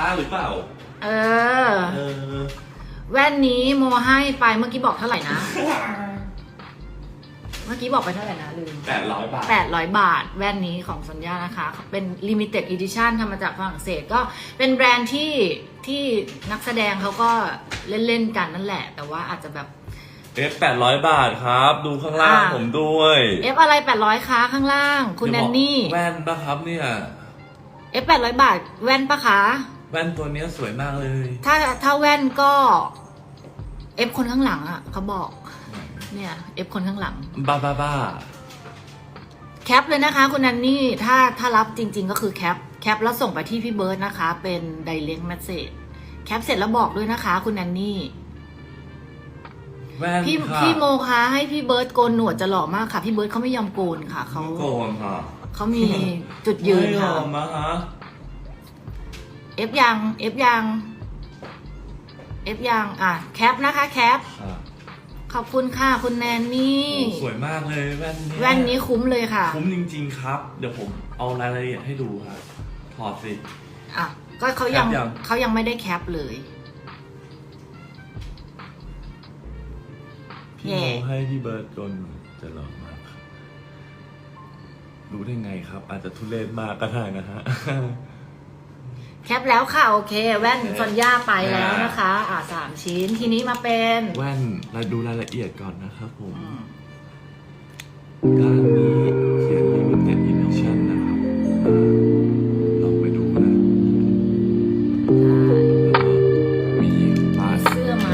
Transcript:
ค้าหรือเปล่า เออ เออแว่นนี้โมให้ไปเมื่อกี้บอกเท่าไหร่นะ เมื่อกี้บอกไปเท่าไหร่นะลืม แปดร้อยบาท 800 บาทแว่นนี้ของสัญญานะคะเป็น limited edition ทำมาจากฝรั่งเศสก็เป็นแบรนด์ที่ที่นักแสดงเขาก็เล่น ๆ กันนั่นแหละ แต่ว่าอาจจะแบบ เอฟแปดร้อยบาทครับ ดูข้างล่างอ่า ผมด้วย F อะไร 800คะข้างล่าง คุณแนเดี๋ยวนบอกนี่ แว่นปะครับเนี่ย F 800บาทแว่นปะคะ แว่นตัวเนี้ยสวยมากเลย ถ้าถ้าแว่นก็ F คนข้างหลังอะเขาบอก เนี่ย F คนข้างหลัง บ้าบ้าบ้าแคปเลยนะคะ คุณแนนนี่ถ้าถ้ารับจริง ๆ ก็คือแคปแคปแล้วส่งไปที่พี่เบิร์ดนะคะ เป็น direct message แคปเสร็จแล้วบอกด้วยนะคะ คุณแนนนี่แว่นพี่ค่ะพี่โมคะให้พี่เบิร์ดโกนหนวดจะหล่อมากค่ะ พี่เบิร์ดเขาไม่ยอมโกนค่ะเขาโกนค่ะเขามีจุดยืนไม่ยค่ะ อมนะฮะ เอฟยังเอฟยังเอฟยังอะแคปนะคะแคปค่ะขอบคุณค่ะคุณแนนนี่โอ้สวยมากเลยแว่นเนี้ยแว่นนี้คุ้มเลยค่ะคุ้มจริง ๆ ครับ เดี๋ยวผมเอารายละเอียดให้ดูครับ ถอดสิ อะก็เขายังแคปยัง เขายังไม่ได้แคปเลย พี่แย่โมให้พี่เบิร์ดโกนจะหล่อมากครับรู้ได้ไงครับ อาจจะทุเรศมากก็ได้นะฮะ แคปแล้วค่ะ โอเค แว่นซอนย่าไปแล้วนะคะ อ่าสามชิ้นทีนี้มาเป็นแว่นเราดูรายละเอียดก่อนนะครับผมกานนี้เขียน limited edition นนะครับลองไปดูนะมีปลาเสื้อไหม